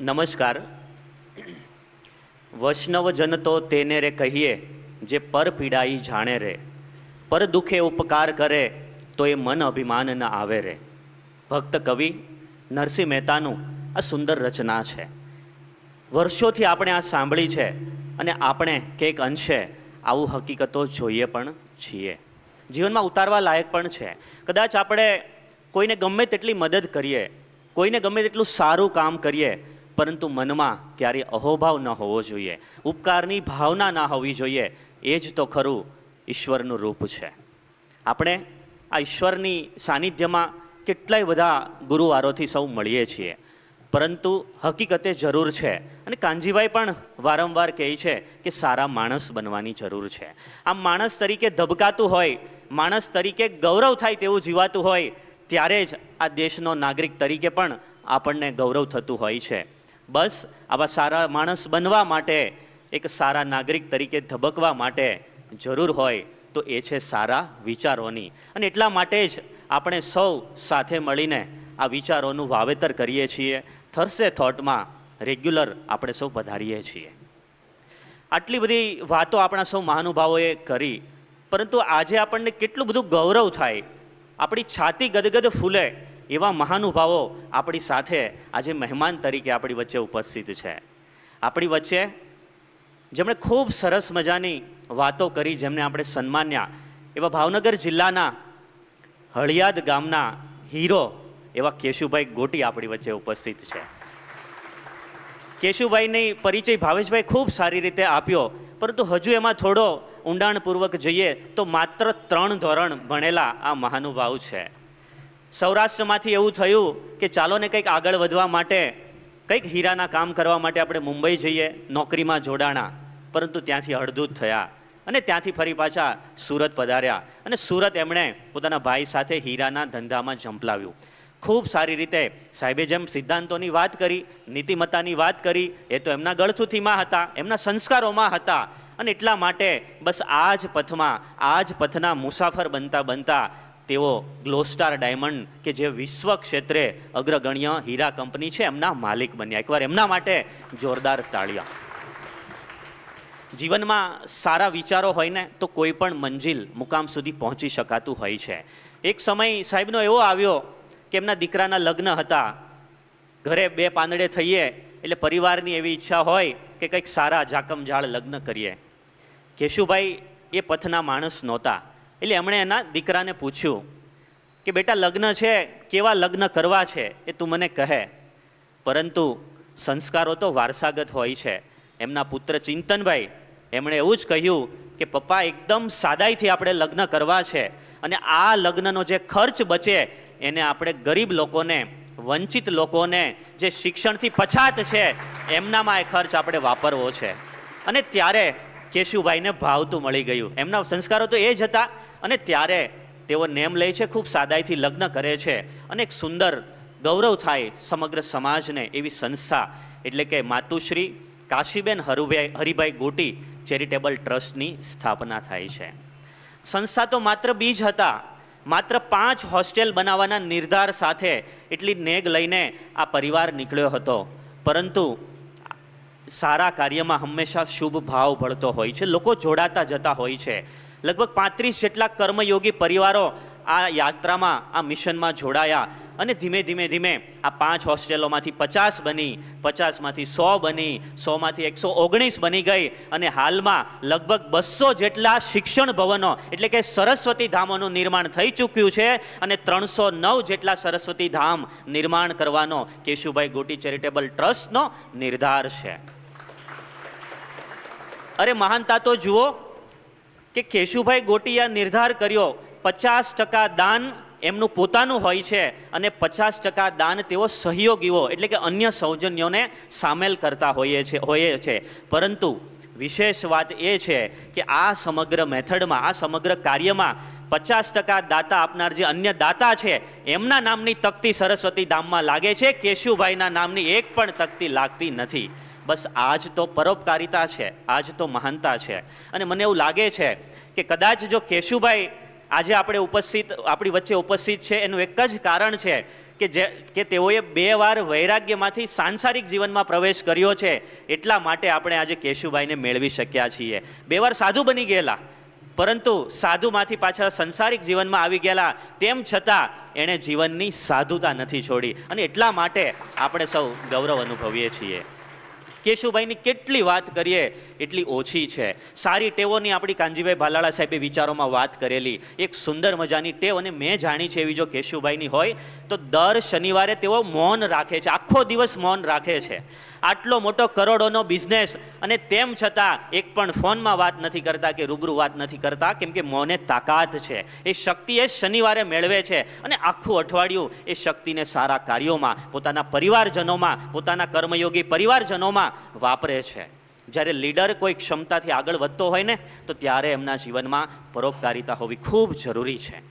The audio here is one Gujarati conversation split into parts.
નમસ્કાર. વૈષ્ણવજન તો તેને રે કહીએ, જે પર પીડાઈ જાણે રે. પર દુઃખે ઉપકાર કરે તો એ મન અભિમાન ન આવે રે. ભક્ત કવિ નરસિંહ મહેતાનું આ સુંદર રચના છે. વર્ષોથી આપણે આ સાંભળી છે અને આપણે કંઈક અંશે આવું હકીકતો જોઈએ પણ છીએ. જીવનમાં ઉતારવા લાયક પણ છે. કદાચ આપણે કોઈને ગમે તેટલી મદદ કરીએ, કોઈને ગમે તેટલું સારું કામ કરીએ પરંતુ મનમાં ક્યારેય અહોભાવ ન હોવો જોઈએ. ઉપકારની ભાવના ના હોવી જોઈએ. એ જ તો ખરું ઈશ્વરનું રૂપ છે. આપણે આ ઈશ્વરની સાનિધ્યમાં કેટલાય બધા ગુરુવારોથી સૌ મળીએ છીએ. પરંતુ હકીકતે જરૂર છે. અને કાનજીભાઈ પણ વારંવાર કહે છે કે સારા માણસ બનવાની જરૂર છે. આમ માણસ તરીકે ધબકાતું હોય, માણસ તરીકે ગૌરવ થાય તેવું જીવાતું હોય, ત્યારે જ આ દેશનો નાગરિક તરીકે પણ આપણને ગૌરવ થતું હોય છે. બસ આવા સારા માણસ બનવા માટે, એક સારા નાગરિક તરીકે ધબકવા માટે જરૂર હોય તો એ છે સારા વિચારોની. અને એટલા માટે જ આપણે સૌ સાથે મળીને આ વિચારોનું વાવેતર કરીએ છીએ. થર્સે થોટમાં રેગ્યુલર આપણે સૌ પધારીએ છીએ. આટલી બધી વાતો આપણા સૌ મહાનુભાવોએ કરી, પરંતુ આજે આપણને કેટલું બધું ગૌરવ થાય. આપણી છાતી ગદગદ ફૂલે. એવા મહાનુભાવો આપણી સાથે આજે મહેમાન તરીકે આપણી વચ્ચે ઉપસ્થિત છે. આપણી વચ્ચે જેમણે ખૂબ સરસ મજાની વાતો કરી, જેમને આપણે સન્માન્યા, એવા ભાવનગર જિલ્લાના હળિયાદ ગામના હીરો એવા કેશુભાઈ ગોટી આપણી વચ્ચે ઉપસ્થિત છે. કેશુભાઈની પરિચય ભાવેશભાઈ ખૂબ સારી રીતે આપ્યો, પરંતુ હજુ એમાં થોડો ઊંડાણપૂર્વક જઈએ તો માત્ર ત્રણ ધોરણ ભણેલા આ મહાનુભાવ છે. સૌરાષ્ટ્રમાંથી એવું થયું કે ચાલો ને કંઈક આગળ વધવા માટે, કંઈક હીરાના કામ કરવા માટે આપણે મુંબઈ જઈએ, નોકરીમાં જોડાણા. પરંતુ ત્યાંથી અડધૂત થયા અને ત્યાંથી ફરી પાછા સુરત પધાર્યા. અને સુરત એમણે પોતાના ભાઈ સાથે હીરાના ધંધામાં ઝંપલાવ્યું ખૂબ સારી રીતે સાહેબે જેમ સિદ્ધાંતોની વાત કરી, નીતિમત્તાની વાત કરી, એ તો એમના ગળથુથીમાં હતા, એમના સંસ્કારોમાં હતા. અને એટલા માટે બસ આ જ પથમાં, આ જ પથના મુસાફર બનતા બનતા તેઓ ગ્લોસ્ટાર ડાયમંડ કે જે વિશ્વ ક્ષેત્રે અગ્રગણ્ય હીરા કંપની છે, એમના માલિક બન્યા. એકવાર એમના માટે જોરદાર તાળીયા જીવનમાં સારા વિચારો હોય ને, તો કોઈ પણ મંજિલ મુકામ સુધી પહોંચી શકાતું હોય છે. એક સમય સાહેબનો એવો આવ્યો કે એમના દીકરાના લગ્ન હતા. ઘરે બે પાંદડે થઈએ, એટલે પરિવારની એવી ઈચ્છા હોય કે કંઈક સારા જાકમજાળ લગ્ન કરીએ. કેશુભાઈ એ પથના માણસ નહોતા. એટલે એમણે એના દીકરાને પૂછ્યું કે, બેટા, લગ્ન છે, કેવા લગ્ન કરવા છે? એ તું મને કહે. પરંતુ સંસ્કારો તો વારસાગત હોય છે. એમના પુત્ર ચિંતનભાઈ એમણે એવું જ કહ્યું કે, પપ્પા, એકદમ સાદાઈથી આપણે લગ્ન કરવા છે અને આ લગ્નનો જે ખર્ચ બચે એને આપણે ગરીબ લોકોને, વંચિત લોકોને જે શિક્ષણથી પછાત છે, એમનામાં એ ખર્ચ આપણે વાપરવો છે. અને ત્યારે કેશુભાઈને ભાવતું મળી ગયું. એમના સંસ્કારો તો એ જ હતા. અને ત્યારે તેઓ નેમ લે છે, ખૂબ સાદાઈથી લગ્ન કરે છે. અને એક સુંદર ગૌરવ થાય સમગ્ર સમાજને એવી સંસ્થા એટલે કે માતુશ્રી કાશીબેન હરુભાઈ, હરિભાઈ ગોટી ચેરિટેબલ ટ્રસ્ટની સ્થાપના થાય છે. સંસ્થા તો માત્ર બીજ હતા. માત્ર પાંચ હોસ્ટેલ બનાવવાના નિર્ધાર સાથે એટલી નેગ લઈને આ પરિવાર નીકળ્યો હતો. પરંતુ સારા કાર્યમાં હંમેશા શુભ ભાવ ભળતો હોય છે. લોકો જોડાતા જતા હોય છે. લગભગ પાંત્રીસ જેટલા કર્મયોગી પરિવારો આ યાત્રામાં, આ મિશનમાં જોડાયા અને ધીમે ધીમે ધીમે આ પાંચ હોસ્ટેલોમાંથી પચાસ બની, પચાસમાંથી સો બની, સોમાંથી એકસો ઓગણીસ બની ગઈ અને હાલમાં લગભગ બસો જેટલા શિક્ષણ ભવનો એટલે કે સરસ્વતી ધામોનું નિર્માણ થઈ ચૂક્યું છે અને ત્રણસો નવ જેટલા સરસ્વતી ધામ નિર્માણ કરવાનો કેશુભાઈ ગોટી ચેરિટેબલ ટ્રસ્ટનો નિર્ધાર છે. અરે મહાનતા તો જુઓ કે કેશુભાઈ ગોટીયા નિર્ધાર કર્યો, પચાસ ટકા દાન એમનું પોતાનું હોય છે અને પચાસ ટકા દાન તેઓ સહયોગીઓ એટલે કે અન્ય સૌજન્યોને સામેલ કરતા હોઈએ છે હોઈએ છે. પરંતુ વિશેષ વાત એ છે કે આ સમગ્ર મેથડમાં, આ સમગ્ર કાર્યમાં પચાસ ટકા દાતા આપનાર જે અન્ય દાતા છે, એમના નામની તકતી સરસ્વતી ધામમાં લાગે છે, કેશુભાઈના નામની એક પણ તકતી લાગતી નથી. બસ આ જ તો પરોપકારિતા છે આ જ તો મહાનતા છે. અને મને એવું લાગે છે કે કદાચ જો કેશુભાઈ આજે આપણે ઉપસ્થિત, આપણી વચ્ચે ઉપસ્થિત છે, એનું એક જ કારણ છે કે જે, કે તેઓએ બે વાર વૈરાગ્યમાંથી સાંસારિક જીવનમાં પ્રવેશ કર્યો છે, એટલા માટે આપણે આજે કેશુભાઈને મેળવી શક્યા છીએ. બે વાર સાધુ બની ગયેલા, પરંતુ સાધુમાંથી પાછા સંસારિક જીવનમાં આવી ગયેલા, તેમ છતાં એણે જીવનની સાધુતા નથી છોડી. અને એટલા માટે આપણે સૌ ગૌરવ અનુભવીએ છીએ. કેશુભાઈની કેટલી વાત કરીએ, એટલી ઓછી છે. સારી ટેવોની આપણી કાનજીભાઈ ભાલાળા સાહેબે વિચારોમાં વાત કરેલી. એક સુંદર મજાની ટેવ અને મેં જાણી છે એવી જો કેશુભાઈની હોય, તો દર શનિવારે તેઓ મૌન રાખે છે. આખો દિવસ મૌન રાખે છે. આટલો મોટો કરોડોનો બિઝનેસ અને તેમ છતાં એક પણ ફોનમાં વાત નથી કરતા કે રૂબરૂ વાત નથી કરતા, કેમ કે મોને તાકાત છે. એ શક્તિ એ શનિવારે મેળવે છે. અને આખું અઠવાડિયું એ શક્તિને સારા કાર્યોમાં, પોતાના પરિવારજનોમાં, પોતાના કર્મયોગી પરિવારજનોમાં વાપરે છે. જ્યારે લીડર કોઈ ક્ષમતાથી આગળ વધતો હોય ને, તો ત્યારે એમના જીવનમાં પરોપકારિતા હોવી ખૂબ જરૂરી છે.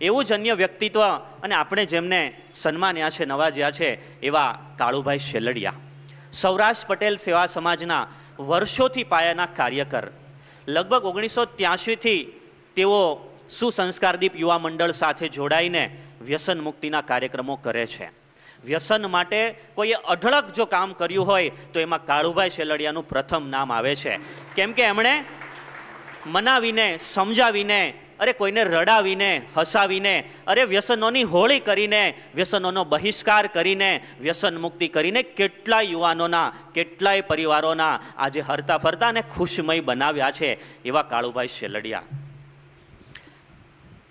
એવું જ અન્ય વ્યક્તિત્વ અને આપણે જેમને સન્માન્યા છે, નવાજ્યા છે, એવા કાળુભાઈ શેલડિયા. સૌરાષ્ટ્ર પટેલ સેવા સમાજના વર્ષોથી પાયાના કાર્યકર. લગભગ ઓગણીસો ત્યાસીથી તેઓ સુસંસ્કારદીપ યુવા મંડળ સાથે જોડાઈને વ્યસન મુક્તિના કાર્યક્રમો કરે છે. વ્યસન માટે કોઈએ અઢળક જો કામ કર્યું હોય તો એમાં કાળુભાઈ શેલડિયાનું પ્રથમ નામ આવે છે. કેમ કે એમણે મનાવીને, સમજાવીને અરે કોઈને રડાવીને, હસાવીને, અરે વ્યસનોની હોળી કરીને, વ્યસનોનો બહિષ્કાર કરીને, વ્યસન મુક્તિ કરીને કેટલાય યુવાનોના, કેટલાય પરિવારોના આજે હરતા ફરતા અને ખુશમય બનાવ્યા છે એવા કાળુભાઈ શેલડિયા.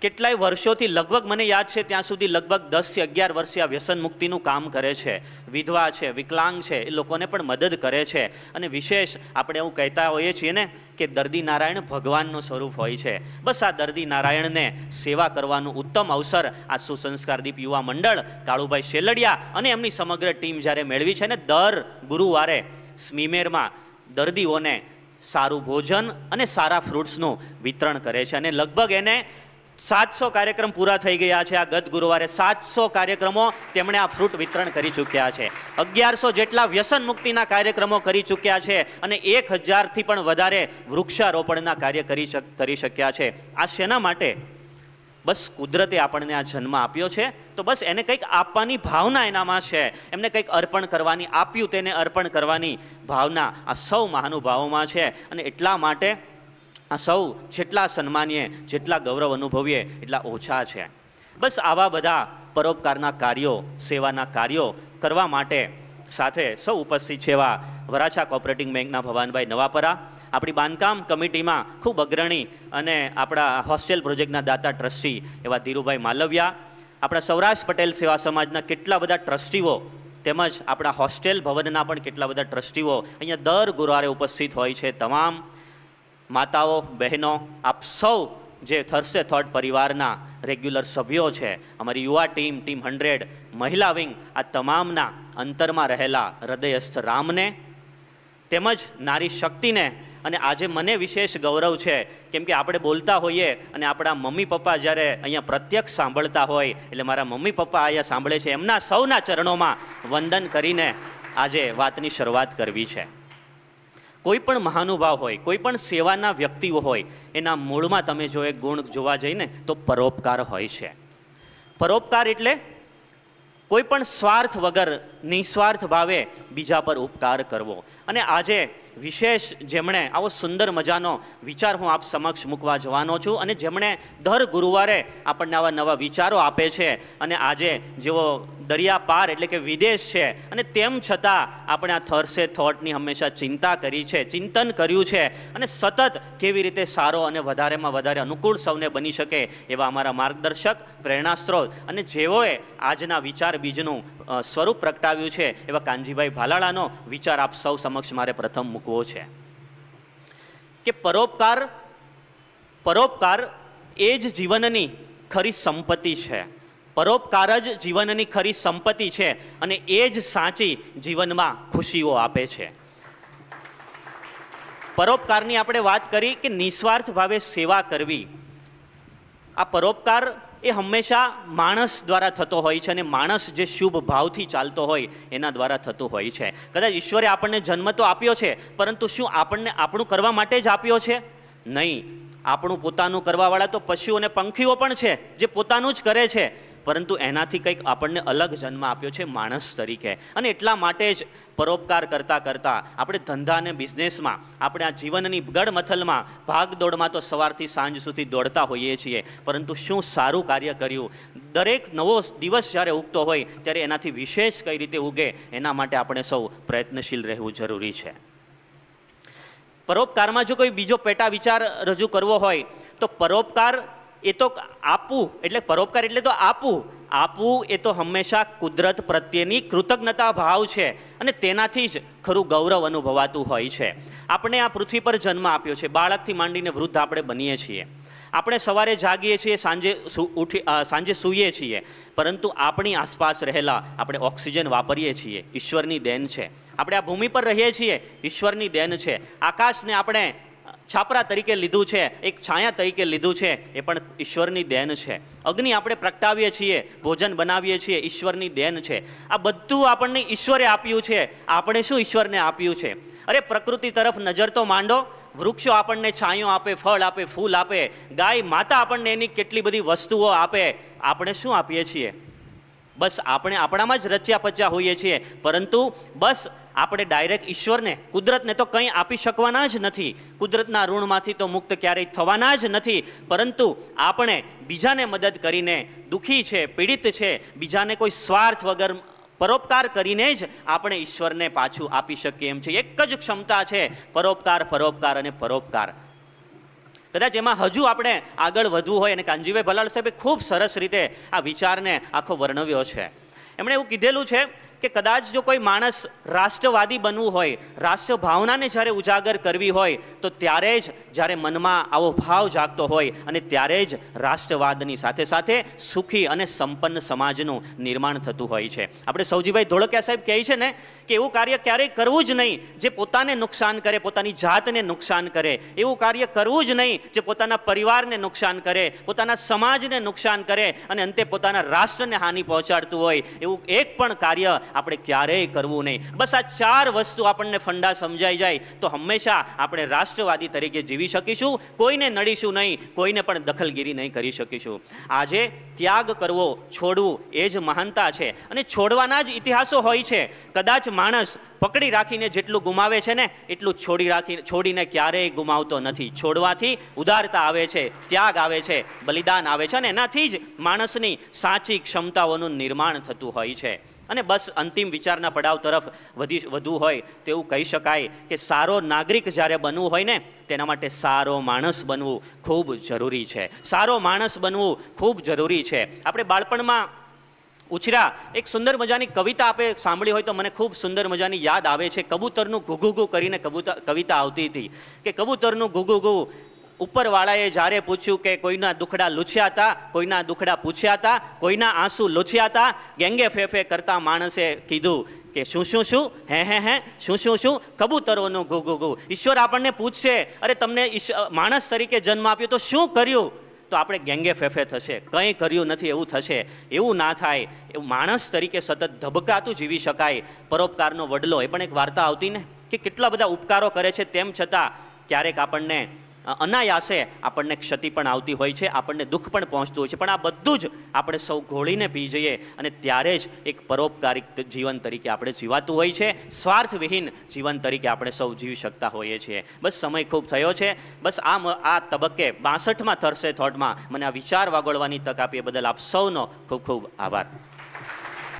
કેટલાય વર્ષોથી લગભગ મને યાદ છે ત્યાં સુધી લગભગ દસથી અગિયાર વર્ષે આ વ્યસન મુક્તિનું કામ કરે છે. વિધવા છે, વિકલાંગ છે, એ લોકોને પણ મદદ કરે છે. અને વિશેષ આપણે એવું કહેતા હોઈએ છીએ ને કે દર્દી નારાયણ ભગવાનનું સ્વરૂપ હોય છે. બસ આ દર્દી નારાયણને સેવા કરવાનું ઉત્તમ અવસર આ સુસંસ્કારદીપ યુવા મંડળ કાળુભાઈ શેલડિયા અને એમની સમગ્ર ટીમ જ્યારે મેળવી છે ને દર ગુરુવારે સ્મીમેરમાં દર્દીઓને સારું ભોજન અને સારા ફ્રૂટ્સનું વિતરણ કરે છે. અને લગભગ એને સાતસો કાર્યક્રમ પૂરા થઈ ગયા છે આ ગત ગુરુવારે. સાતસો કાર્યક્રમો તેમણે આ ફ્રૂટ વિતરણ કરી ચૂક્યા છે. અગિયારસો જેટલા વ્યસન મુક્તિના કાર્યક્રમો કરી ચૂક્યા છે અને એક હજારથી પણ વધારે વૃક્ષારોપણના કાર્ય કરી કરી શક્યા છે. આ શેના માટે? બસ કુદરતે આપણને આ જન્મ આપ્યો છે. તો બસ એને કંઈક આપવાની ભાવના એનામાં છે. એમને કંઈક અર્પણ કરવાની, આપ્યું તેને અર્પણ કરવાની ભાવના આ સૌ મહાનુભાવોમાં છે. અને એટલા માટે આ સૌ જેટલા સન્માનીએ જેટલા ગૌરવ અનુભવીએ, એટલા ઓછા છે. બસ આવા બધા પરોપકારના કાર્યો, સેવાના કાર્યો કરવા માટે સાથે સૌ ઉપસ્થિત છે એવા વરાછા કોઓપરેટિંગ બેંકના ભવાનભાઈ નવાપરા. આપણી બાંધકામ કમિટીમાં ખૂબ અગ્રણી અને આપણા હોસ્ટેલ પ્રોજેક્ટના દાતા ટ્રસ્ટી એવા ધીરુભાઈ માલવિયા. આપણા સૌરાષ્ટ્ર પટેલ સેવા સમાજના કેટલા બધા ટ્રસ્ટીઓ તેમજ આપણા હોસ્ટેલ ભવનના પણ કેટલા બધા ટ્રસ્ટીઓ અહીંયા દર ગુરુવારે ઉપસ્થિત હોય છે તમામ. માતાઓ, બહેનો, આપ સૌ જે થર્સે થર્ડ પરિવારના રેગ્યુલર સભ્યો છે, અમારી યુવા ટીમ ટીમ હંડ્રેડ, મહિલા વિંગ, આ તમામના અંતરમાં રહેલા હૃદયસ્થ રામને, તેમજ નારી શક્તિને અને આજે મને વિશેષ ગૌરવ છે, કેમ કે આપણે બોલતા હોઈએ અને આપણા મમ્મી પપ્પા જ્યારે અહીંયા પ્રત્યક્ષ સાંભળતા હોય, એટલે મારા મમ્મી પપ્પા અહીંયા સાંભળે છે, એમના સૌના ચરણોમાં વંદન કરીને આજે વાતની શરૂઆત કરવી છે. કોઈ પણ મહાનુભાવ હોય, કોઈ પણ સેવાના વ્યક્તિઓ હોય, એના મૂળમાં તમે જો એક ગુણ જોવા જઈને તો પરોપકાર હોય છે. પરોપકાર એટલે કોઈ પણ સ્વાર્થ વગર, નિસ્વાર્થ ભાવે બીજા પર ઉપકાર કરવો. અને આજે વિશેષ જેમણે આવો સુંદર મજાનો વિચાર હું આપ સમક્ષ મૂકવા જવાનો છું અને જેમણે દર ગુરુવારે આપણને આવા નવા વિચારો આપે છે અને આજે જેઓ દરિયા પાર એટલે કે વિદેશ છે. અને તેમ છતાં આપણે આ થર્સે થોટની હંમેશા ચિંતા કરી છે, ચિંતન કર્યું છે. અને સતત કેવી રીતે સારો અને વધારેમાં વધારે અનુકૂળ સૌને બની શકે એવા અમારા માર્ગદર્શક, પ્રેરણા સ્ત્રોત અને જેઓએ આજના વિચાર બીજનું સ્વરૂપ પ્રગટાવ્યું છે એવા કાનજીભાઈ ભાલાળાનો વિચાર આપ સૌ સમક્ષ મારે પ્રથમ મૂકવો છે. કે પરોપકાર પરોપકાર એ જ જીવનની ખરી સંપત્તિ છે. પરોપકાર જ જીવનની ખરી સંપત્તિ છે અને એ જ સાચી જીવનમાં ખુશીઓ આપે છે. પરોપકારની આપણે વાત કરી કે નિસ્વાર્થ ભાવે સેવા કરવી. આ પરોપકાર એ હંમેશા માણસ દ્વારા થતો હોય છે અને માણસ જે શુભ ભાવથી ચાલતો હોય એના દ્વારા થતું હોય છે. કદાચ ઈશ્વરે આપણને જન્મ તો આપ્યો છે, પરંતુ શું આપણને આપણું કરવા માટે જ આપ્યો છે? નહીં. આપણું પોતાનું કરવાવાળા તો પશુઓ અને પંખીઓ પણ છે, જે પોતાનું જ કરે છે. પરંતુ એનાથી કંઈક આપણને અલગ જન્મ આપ્યો છે માણસ તરીકે. અને એટલા માટે જ પરોપકાર કરતાં કરતાં આપણે ધંધાને બિઝનેસમાં, આપણે આ જીવનની ગડમથલમાં, ભાગદોડમાં તો સવારથી સાંજ સુધી દોડતા હોઈએ છીએ. પરંતુ શું સારું કાર્ય કર્યું? દરેક નવો દિવસ જ્યારે ઉગતો હોય, ત્યારે એનાથી વિશેષ કઈ રીતે ઉગે, એના માટે આપણે સૌ પ્રયત્નશીલ રહેવું જરૂરી છે. પરોપકારમાં જો કોઈ બીજો પેટા વિચાર રજૂ કરવો હોય, તો પરોપકાર એ તો આપવું એટલે પરોપકાર એટલે તો આપવું આપવું એ તો હંમેશા કુદરત પ્રત્યેની કૃતજ્ઞતા ભાવ છે અને તેનાથી જ ખરું ગૌરવ અનુભવાતું હોય છે. આપણે આ પૃથ્વી પર જન્મ આપ્યો છે, બાળકથી માંડીને વૃદ્ધ આપણે બનીએ છીએ. આપણે સવારે જાગીએ છીએ, સાંજે ઉઠી સાંજે સૂઈએ છીએ. પરંતુ આપણી આસપાસ રહેલા આપણે ઓક્સિજન વાપરીએ છીએ, ઈશ્વરની દેન છે. આપણે આ ભૂમિ પર રહીએ છીએ, ઈશ્વરની દેન છે. આકાશને આપણે છાપરા તરીકે લીધું છે, એક છાયા તરીકે લીધું છે, એ પણ ઈશ્વરની દેન છે. અગ્નિ આપણે પ્રગટાવીએ છીએ, ભોજન બનાવીએ છીએ, ઈશ્વરની દેન છે. આ બધું આપણને ઈશ્વરે આપ્યું છે, આપણે શું ઈશ્વરને આપ્યું છે? અરે પ્રકૃતિ તરફ નજર તો માંડો, વૃક્ષો આપણને છાંયો આપે, ફળ આપે, ફૂલ આપે, ગાય, માતા આપણને એની કેટલી બધી વસ્તુઓ આપે, આપણે શું આપીએ છીએ? બસ આપણે આપણામાં જ રચ્યા પચ્યા હોઈએ છીએ, પરંતુ બસ આપણે ડાયરેક્ટ ઈશ્વરને, કુદરતને તો કંઈ આપી શકવાના જ નથી. કુદરતના ઋણમાંથી તો મુક્ત ક્યારેય થવાના જ નથી. પરંતુ આપણે બીજાને મદદ કરીને દુઃખી છે, પીડિત છે, બીજાને કોઈ સ્વાર્થ વગર પરોપકાર કરીને જ આપણે ઈશ્વરને પાછું આપી શકીએ એમ છે. એક જ ક્ષમતા છે, પરોપકાર પરોપકાર અને પરોપકાર. કદાચ એમાં હજુ આપણે આગળ વધવું હોય અને કાનજીભાઈ ભલાલ સાહેબે ખૂબ સરસ રીતે આ વિચારને આખો વર્ણવ્યો છે. એમણે એવું કીધેલું છે કે કદાચ જો કોઈ માણસ રાષ્ટ્રવાદી બનવું હોય રાષ્ટ્ર ભાવનાને જ્યારે ઉજાગર કરવી હોય, તો ત્યારે જ જ્યારે મનમાં આવો ભાવ જાગતો હોય અને ત્યારે જ રાષ્ટ્રવાદની સાથે સાથે સુખી અને સંપન્ન સમાજનું નિર્માણ થતું હોય છે. આપણે સૌજીભાઈ ધોળકિયા સાહેબ કહે છે ને કે એવું કાર્ય ક્યારેય કરવું જ નહીં જે પોતાને નુકસાન કરે, પોતાની જાતને નુકસાન કરે. એવું કાર્ય કરવું જ નહીં જે પોતાના પરિવારને નુકસાન કરે, પોતાના સમાજને નુકસાન કરે અને અંતે પોતાના રાષ્ટ્રને હાનિ પહોંચાડતું હોય. એવું એક પણ કાર્ય આપણે ક્યારેય કરવું નહીં. બસ આ ચાર વસ્તુ આપણને ફંડા સમજાઈ જાય તો હંમેશા આપણે રાષ્ટ્રવાદી તરીકે જીવી શકીશું, કોઈને નડીશું નહીં, કોઈને પણ દખલગીરી નહીં કરી શકીશું. આજે ત્યાગ કરવો, છોડવું એ જ મહાનતા છે અને છોડવાના જ ઇતિહાસો હોય છે. કદાચ માણસ પકડી રાખીને જેટલું ગુમાવે છે ને, એટલું છોડી રાખી, છોડીને ક્યારેય ગુમાવતો નથી. છોડવાથી ઉદારતા આવે છે, ત્યાગ આવે છે, બલિદાન આવે છે અને એનાથી જ માણસની સાચી ક્ષમતાઓનું નિર્માણ થતું હોય છે. અને બસ અંતિમ વિચારના પડાવ તરફ વધી વધુ હોય તેવું કહી શકાય કે સારો નાગરિક જ્યારે બનવું હોય ને, તેના માટે સારો માણસ બનવું ખૂબ જરૂરી છે. સારો માણસ બનવું ખૂબ જરૂરી છે. આપણે બાળપણમાં ઉછર્યા એક સુંદર મજાની કવિતા આપે સાંભળી હોય તો મને ખૂબ સુંદર મજાની યાદ આવે છે. કબૂતરનું ઘુઘુઘુ કરીને કબૂતર કવિતા આવતી હતી કે કબૂતરનું ઘુઘુઘુ ઉપરવાળાએ જ્યારે પૂછ્યું કે કોઈના દુખડા લૂછ્યા હતા કોઈના દુખડા પૂછ્યા હતા કોઈના આંસુ લૂછ્યા હતા ગેંગે ફેફે કરતા માણસે કીધું કે શું શું શું? હે હે હે, શું શું શું? કબૂતરોનું ઘુ ઘુ ઘુ. ઈશ્વર આપણને પૂછશે, અરે તમને માણસ તરીકે જન્મ આપ્યો તો શું કર્યું? તો આપણે ગેંગે ફેફે થશે. કંઈ કર્યું નથી, એવું થશે. એવું ના થાય. એવું માણસ તરીકે સતત ધબકાતું જીવી શકાય. પરોપકારનો વડલો. એ પણ એક વાર્તા આવતી ને? કે કેટલા બધા ઉપકારો કરે છે તેમ છતાં ક્યારેક આપણને અનાયાસે આપણને ક્ષતિ પણ આવતી હોય છે, આપણને દુઃખ પણ પહોંચતું હોય છે, પણ આ બધું જ આપણે સૌ ઘોળીને પી જઈએ અને ત્યારે જ એક પરોપકારિક જીવન તરીકે આપણે જીવાતું હોય છે, સ્વાર્થવિહીન જીવન તરીકે આપણે સૌ જીવી શકતા હોઈએ છીએ. બસ સમય ખૂબ થયો છે, બસ આ આ તબક્કે બાસઠમાં થર્સે થોટમાં મને આ વિચાર વાગોળવાની તક આપીએ બદલ આપ સૌનો ખૂબ ખૂબ આભાર.